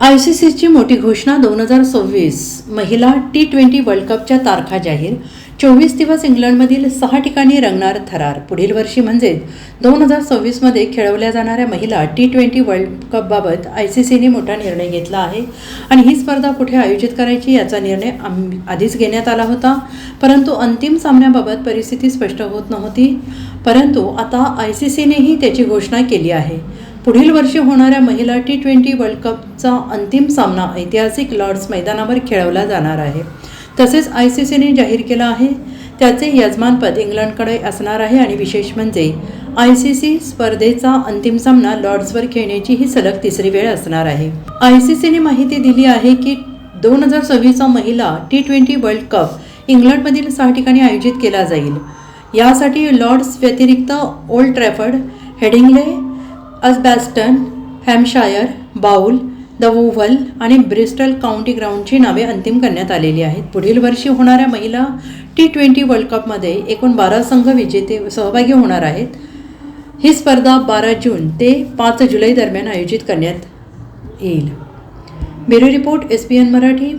I C सीची मोठी घोषणा दोन हजार सव्वीस महिला टी ट्वेंटी वर्ल्ड कपच्या तारखा जाहीर. चोवीस दिवस इंग्लंडमधील सहा ठिकाणी रंगणार थरार. पुढील वर्षी म्हणजेच दोन हजार सव्वीसमध्ये खेळवल्या जाणाऱ्या महिला टी ट्वेंटी वर्ल्ड कपबाबत आय सी सीने मोठा निर्णय घेतला आहे. आणि ही स्पर्धा कुठे आयोजित करायची याचा निर्णय आम- आधीच घेण्यात आला होता. परंतु अंतिम सामन्याबाबत परिस्थिती स्पष्ट होत नव्हती. परंतु आता आय सी सीनेही त्याची घोषणा केली आहे. पुढील वर्षी होणाऱ्या महिला टी ट्वेंटी वर्ल्ड कपचा अंतिम सामना ऐतिहासिक लॉर्ड्स मैदानावर खेळवला जाणार आहे. तसेच आय सी सीने जाहीर केला आहे त्याचे यजमानपद इंग्लंडकडे असणार आहे आणि विशेष म्हणजे आय सी सी स्पर्धेचा अंतिम सामना लॉर्ड्सवर खेळण्याची ही सलग तिसरी वेळ असणार आहे. आय सी सीने माहिती दिली आहे की दोन हजार सव्वीसचा महिला टी ट्वेंटी वर्ल्ड कप इंग्लंडमधील सहा ठिकाणी आयोजित केला जाईल. यासाठी लॉर्ड्स व्यतिरिक्त Old Trafford Headingley Edgbaston Hampshire Bowl the Oval आणि ब्रिस्टल काउंटी ग्राउंडची नावे अंतिम करण्यात आलेली आहेत. पुढील वर्षी होणाऱ्या महिला टी ट्वेंटी वर्ल्ड कपमध्ये एकूण बारा संघ विजेते सहभागी होणार आहेत. ही स्पर्धा बारा जून ते पाच जुलै दरम्यान आयोजित करण्यात येईल. Bureau report S P N Marathi.